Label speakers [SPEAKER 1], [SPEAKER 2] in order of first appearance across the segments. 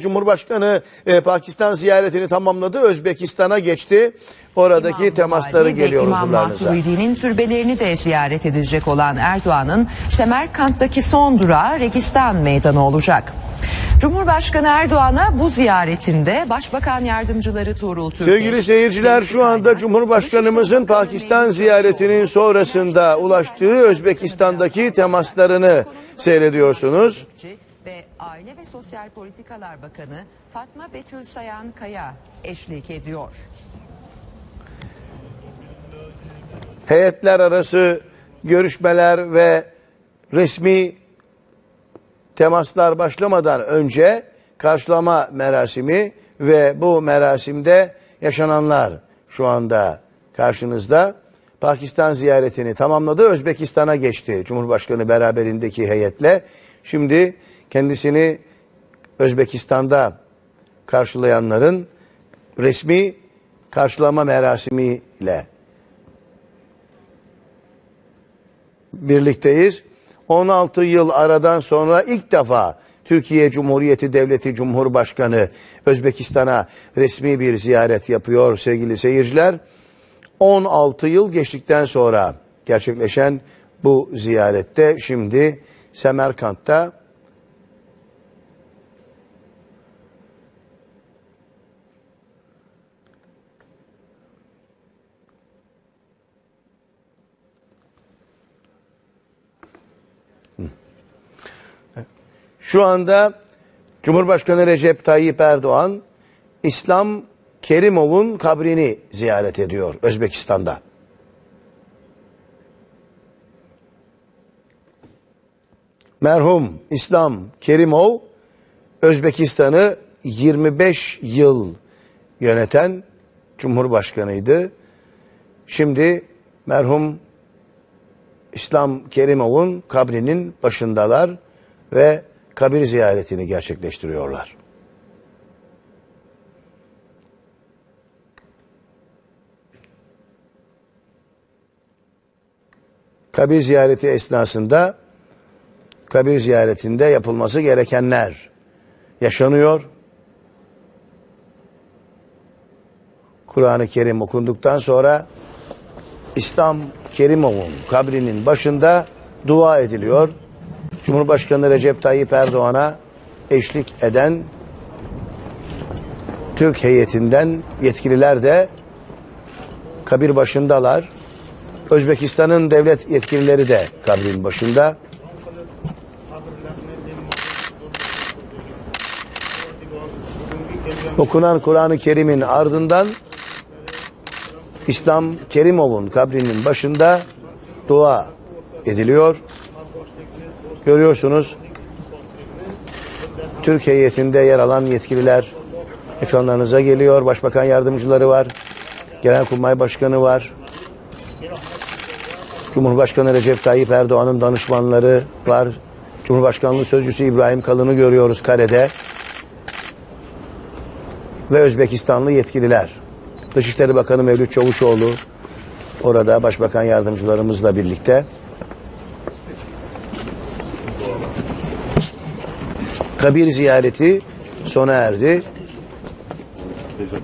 [SPEAKER 1] Cumhurbaşkanı e, Pakistan ziyaretini tamamladı. Özbekistan'a geçti. Oradaki
[SPEAKER 2] İmam
[SPEAKER 1] temasları
[SPEAKER 2] Buhari ve
[SPEAKER 1] geliyor
[SPEAKER 2] İmam
[SPEAKER 1] huzurlarınıza.
[SPEAKER 2] Türbelerini de ziyaret edecek olan Erdoğan'ın Semerkant'taki son durağı Registan Meydanı olacak. Cumhurbaşkanı Erdoğan'a bu ziyaretinde Başbakan Yardımcıları Tuğrul Türkeş...
[SPEAKER 1] Sevgili seyirciler şu anda Cumhurbaşkanımızın Pakistan ziyaretinin sonrasında ulaştığı Özbekistan'daki temaslarını seyrediyorsunuz.
[SPEAKER 2] Ve Aile ve Sosyal Politikalar Bakanı Fatma Betül Sayan Kaya eşlik ediyor.
[SPEAKER 1] Heyetler arası görüşmeler ve resmi temaslar başlamadan önce karşılama merasimi ve bu merasimde yaşananlar şu anda karşınızda. Pakistan ziyaretini tamamladı. Özbekistan'a geçti. Cumhurbaşkanı beraberindeki heyetle. Şimdi kendisini Özbekistan'da karşılayanların resmi karşılama merasimiyle birlikteyiz. 16 yıl aradan sonra ilk defa Türkiye Cumhuriyeti Devleti Cumhurbaşkanı Özbekistan'a resmi bir ziyaret yapıyor sevgili seyirciler. 16 yıl geçtikten sonra gerçekleşen bu ziyarette şimdi Semerkant'ta Şu anda Cumhurbaşkanı Recep Tayyip Erdoğan İslam Kerimov'un kabrini ziyaret ediyor Özbekistan'da. Merhum İslam Kerimov Özbekistan'ı 25 yıl yöneten Cumhurbaşkanıydı. Şimdi merhum İslam Kerimov'un kabrinin başındalar ve kabir ziyaretini gerçekleştiriyorlar. Kabir ziyareti esnasında kabir ziyaretinde yapılması gerekenler yaşanıyor. Kur'an-ı Kerim okunduktan sonra İslam Kerimov'un kabrinin başında dua ediliyor. Cumhurbaşkanı Recep Tayyip Erdoğan'a eşlik eden Türk heyetinden yetkililer de kabir başındalar. Özbekistan'ın devlet yetkilileri de kabrin başında. Okunan Kur'an-ı Kerim'in ardından İslam Kerimov'un kabrinin başında dua ediliyor. Görüyorsunuz Türk heyetinde yer alan yetkililer ekranlarınıza geliyor. Başbakan yardımcıları var. Genelkurmay Başkanı var. Cumhurbaşkanı Recep Tayyip Erdoğan'ın danışmanları var. Cumhurbaşkanlığı Sözcüsü İbrahim Kalın'ı görüyoruz karede. Ve Özbekistanlı yetkililer. Dışişleri Bakanı Mevlüt Çavuşoğlu orada başbakan yardımcılarımızla birlikte. Kabir ziyareti sona erdi.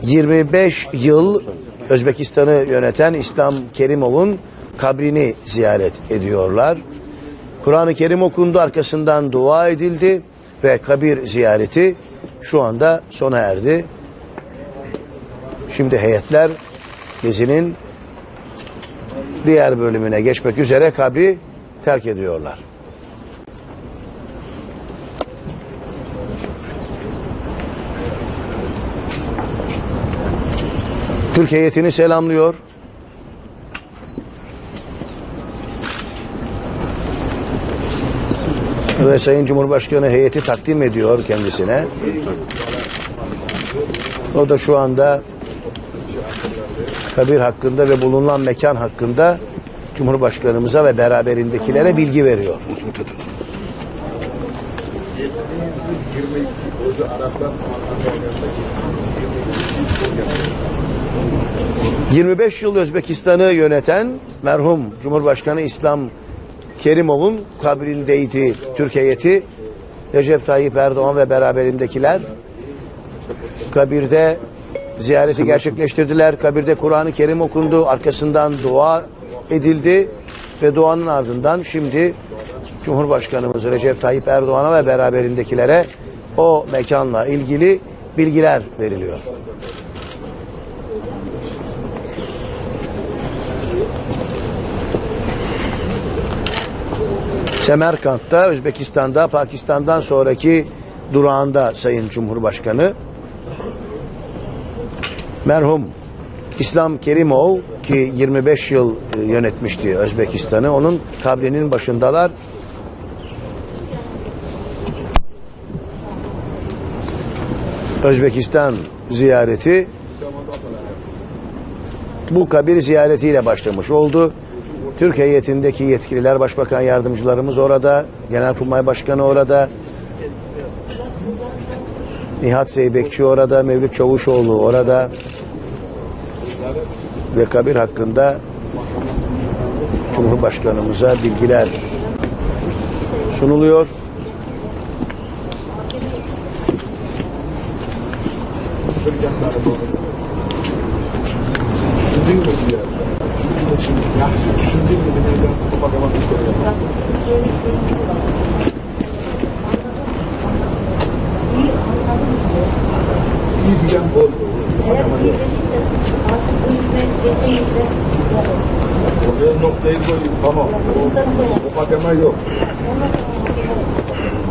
[SPEAKER 1] 25 yıl Özbekistan'ı yöneten İslam Kerimov'un kabrini ziyaret ediyorlar. Kur'an-ı Kerim okundu arkasından dua edildi ve kabir ziyareti şu anda sona erdi. Şimdi heyetler gezinin diğer bölümüne geçmek üzere kabri terk ediyorlar. Türk heyetini selamlıyor. Ve Sayın Cumhurbaşkanı heyeti takdim ediyor kendisine. O da şu anda kabir hakkında ve bulunan mekan hakkında Cumhurbaşkanımıza ve beraberindekilere bilgi veriyor. 25 yıl Özbekistan'ı yöneten merhum Cumhurbaşkanı İslam Kerimov'un kabrindeydi Türk heyeti. Recep Tayyip Erdoğan ve beraberindekiler kabirde ziyareti gerçekleştirdiler. Kabirde Kur'an-ı Kerim okundu. Arkasından dua edildi ve duanın ardından şimdi Cumhurbaşkanımız Recep Tayyip Erdoğan'a ve beraberindekilere o mekanla ilgili bilgiler veriliyor. Semerkant'ta, Özbekistan'da, Pakistan'dan sonraki durağında Sayın Cumhurbaşkanı merhum İslam Kerimov ki 25 yıl e, yönetmişti Özbekistan'ı. Onun kabrinin başındalar. Özbekistan ziyareti bu kabir ziyaretiyle başlamış oldu. Türk heyetindeki yetkililer, başbakan yardımcılarımız orada, Genelkurmay Başkanı orada, Nihat Zeybekçi orada, Mevlüt Çavuşoğlu orada ve kabir hakkında Cumhurbaşkanımıza bilgiler sunuluyor.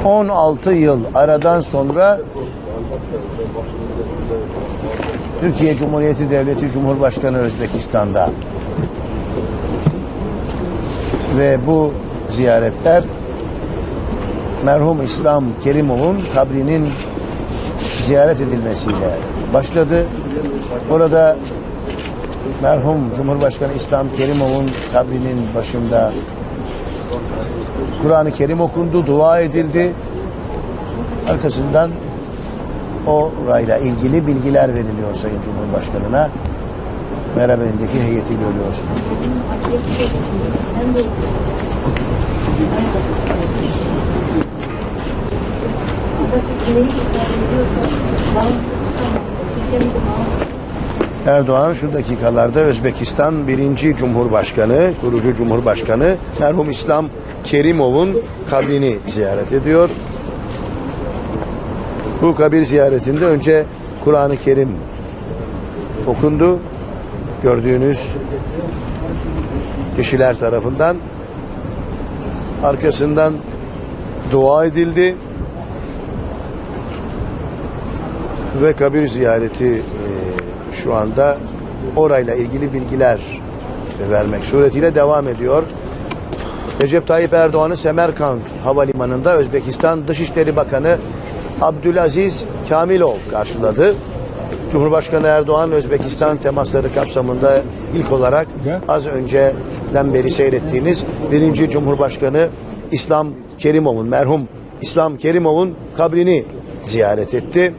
[SPEAKER 1] 16 yıl aradan sonra Türkiye Cumhuriyeti Devleti Cumhurbaşkanı Özbekistan'da ve bu ziyaretler merhum İslam Kerimov'un kabrinin ziyaret edilmesiyle başladı. Orada merhum Cumhurbaşkanı İslam Kerimov'un kabrinin başında Kur'an-ı Kerim okundu, dua edildi. Arkasından orayla ilgili bilgiler veriliyor Sayın Cumhurbaşkanı'na. Beraberindeki heyeti görüyorsunuz. Erdoğan şu dakikalarda Özbekistan birinci Cumhurbaşkanı, kurucu Cumhurbaşkanı merhum İslam Kerimov'un kabrini ziyaret ediyor. Bu kabir ziyaretinde önce Kur'an-ı Kerim okundu. Gördüğünüz kişiler tarafından arkasından dua edildi ve kabir ziyareti e, şu anda orayla ilgili bilgiler vermek suretiyle devam ediyor. Recep Tayyip Erdoğan'ı Semerkant Havalimanı'nda Özbekistan Dışişleri Bakanı Abdülaziz Kamilov karşıladı. Cumhurbaşkanı Erdoğan Özbekistan temasları kapsamında ilk olarak az önceden beri seyrettiğiniz birinci Cumhurbaşkanı İslam Kerimov'un merhum İslam Kerimov'un kabrini ziyaret etti.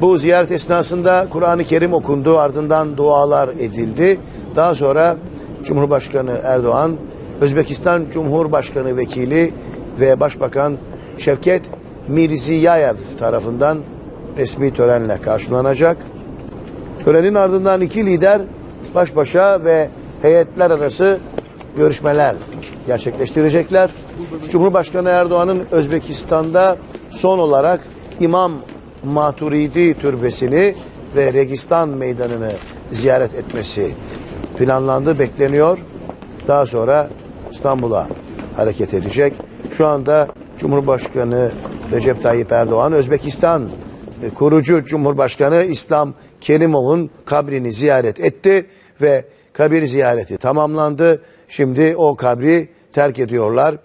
[SPEAKER 1] Bu ziyaret esnasında Kur'an-ı Kerim okundu, ardından dualar edildi. Daha sonra Cumhurbaşkanı Erdoğan, Özbekistan Cumhurbaşkanı Vekili ve Başbakan Şevket Mirziyayev tarafından resmi törenle karşılanacak. Törenin ardından iki lider baş başa ve heyetler arası görüşmeler gerçekleştirecekler. Cumhurbaşkanı Erdoğan'ın Özbekistan'da son olarak İmam Maturidi Türbesi'ni ve Registan Meydanı'nı ziyaret etmesi planlandı, bekleniyor. Daha sonra İstanbul'a hareket edecek. Şu anda Cumhurbaşkanı Recep Tayyip Erdoğan, Özbekistan e, kurucu Cumhurbaşkanı İslam Kerimov'un kabrini ziyaret etti ve kabir ziyareti tamamlandı. Şimdi o kabri terk ediyorlar.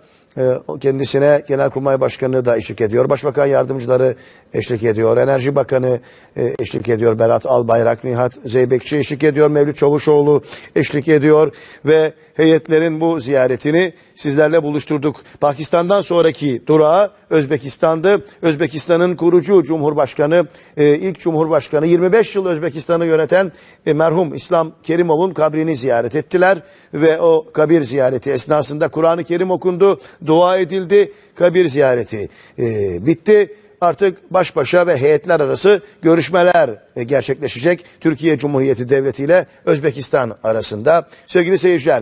[SPEAKER 1] O Kendisine Genelkurmay Başkanı da eşlik ediyor. Başbakan yardımcıları eşlik ediyor. Enerji Bakanı e, eşlik ediyor. Berat Albayrak, Nihat Zeybekçi eşlik ediyor. Mevlüt Çavuşoğlu eşlik ediyor. Ve heyetlerin bu ziyaretini sizlerle buluşturduk. Pakistan'dan sonraki durağı Özbekistan'dı. Özbekistan'ın kurucu Cumhurbaşkanı, e, ilk Cumhurbaşkanı 25 yıl Özbekistan'ı yöneten e, merhum İslam Kerimov'un kabrini ziyaret ettiler. Ve o kabir ziyareti esnasında Kur'an-ı Kerim okundu, dua edildi, kabir ziyareti e, bitti. artık baş başa ve heyetler arası görüşmeler gerçekleşecek. Türkiye Cumhuriyeti Devleti ile Özbekistan arasında. Sevgili seyirciler